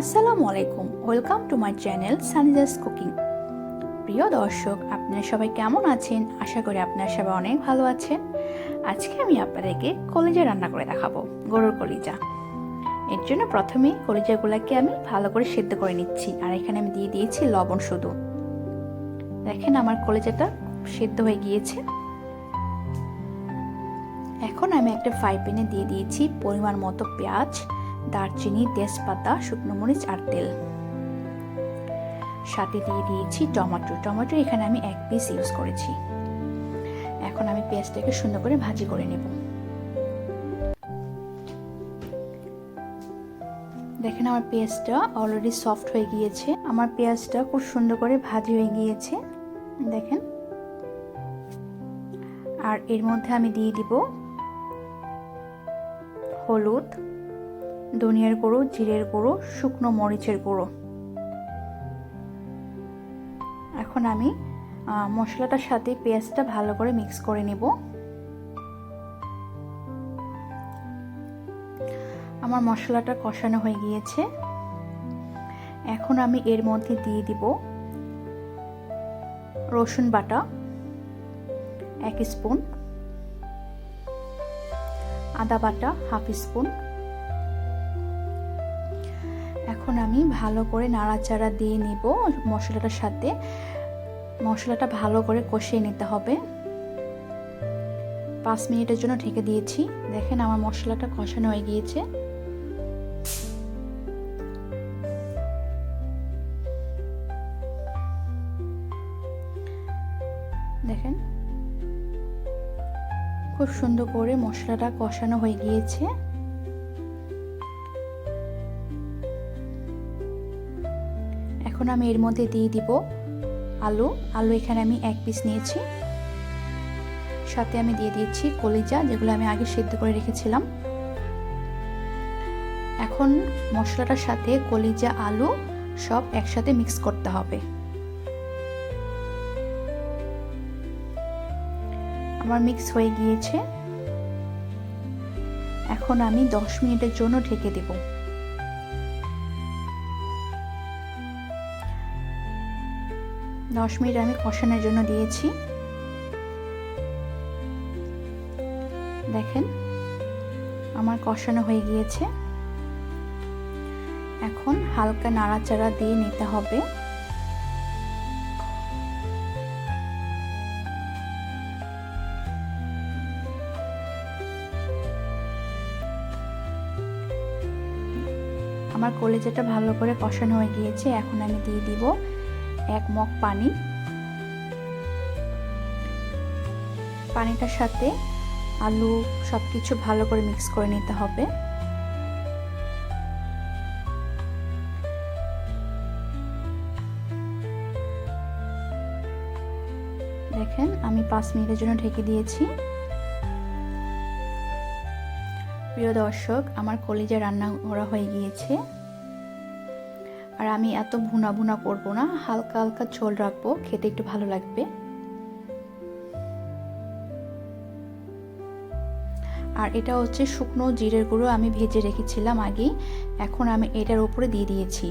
আসসালামু আলাইকুম। Welcome to my channel Sanijas cooking প্রিয় দর্শক, আপনারা সবাই কেমন আছেন? আশা করি আপনারা সবাই অনেক ভালো আছেন। আজকে আমি আপনাদেরকে কলিজা রান্না করে দেখাবো, গরুর কলিজা। এর জন্য প্রথমে কলিজাগুলোকে আমি ভালো করে সেদ্ধ করে নিচ্ছি, আর এখানে আমি দিয়ে দিয়েছি লবণ শুধু। দেখেন আমার কলিজাটা সেদ্ধ হয়ে গিয়েছে। এখন আমি একটা ফ্রাই প্যানে দিয়ে দিয়েছি পরিমাণ মতো পেঁয়াজ দারচিনি, তেজপাতা, শুকনো মরিচ আর তেল। সাথে দিয়ে দিয়েছি টমেটো। টমেটো এখানে আমি এক পিস ইউজ করেছি। এখন আমি পেঁয়াজটাকে সুন্দর করে ভাজি করে নেব। দেখেন আমার পেঁয়াজটা অলরেডি সফট হয়ে গিয়েছে। আমার পেঁয়াজটা খুব সুন্দর করে ভাজি হয়ে গিয়েছে। দেখেন। আর এর মধ্যে আমি দিয়ে দিব হলুদ ধনিয়ার গুঁড়ো, জিরের গুঁড়ো, শুকনো মরিচের গুঁড়ো। এখন আমি মশলাটার সাথে পেঁয়াজটা ভালো করে মিক্স করে নেব। আমার মশলাটা কষানো হয়ে গিয়েছে। এখন আমি এর মধ্যে দিয়ে দিব রসুন বাটা, এক স্পুন, আদা বাটা, হাফ স্পুন। এখন আমি ভালো করে নাড়াচাড়া দিয়ে নিব মশলাটার সাথে। মশলাটা ভালো করে কষিয়ে নিতে হবে। পাঁচ মিনিটের জন্য ঢেকে দিয়েছি। দেখেন আমার মশলাটা কষানো হয়ে গিয়েছে। দেখেন। খুব সুন্দর করে মশলাটা কষানো হয়ে গিয়েছে। এখন আমি এর মধ্যে দিয়ে দিব আলু। আলু এখানে আমি এক পিস নিয়েছি। সাথে আমি দিয়ে দিয়েছি কলিজা, যেগুলো আমি আগে সেদ্ধ করে রেখেছিলাম। এখন মশলাটার সাথে কলিজা, আলু সব একসাথে মিক্স করতে হবে। আমার মিক্স হয়ে গিয়েছে। এখন আমি দশ মিনিটের জন্য ঢেকে দেব। দশ মিনিট আমি কষানোর জন্য দিয়েছি। দেখেন, আমার কষানো হয়ে গিয়েছে। এখন হালকা নাড়াচাড়া দিয়ে নিতে হবে। আমার কলেজাটা ভালো করে কষানো হয়ে গিয়েছে, এখন আমি দিয়ে দিব এক মগ পানি। পানিটার সাথে আলু সব কিছু ভালো করে মিক্স করে নিতে হবে। দেখেন, আমি পাঁচ মিনিটের জন্য ঢেকে দিয়েছি। প্রিয় দর্শক, আমার কলিজা রান্না করা হয়ে গিয়েছে। আর আমি এত ভুনা ভুনা করব না, হালকা হালকা ঝোল রাখব, খেতে একটু ভালো লাগবে। আর এটা হচ্ছে শুকনো জিরের গুঁড়ো আমি ভেজে রেখেছিলাম আগেই, এখন আমি এটার উপরে দিয়ে দিয়েছি।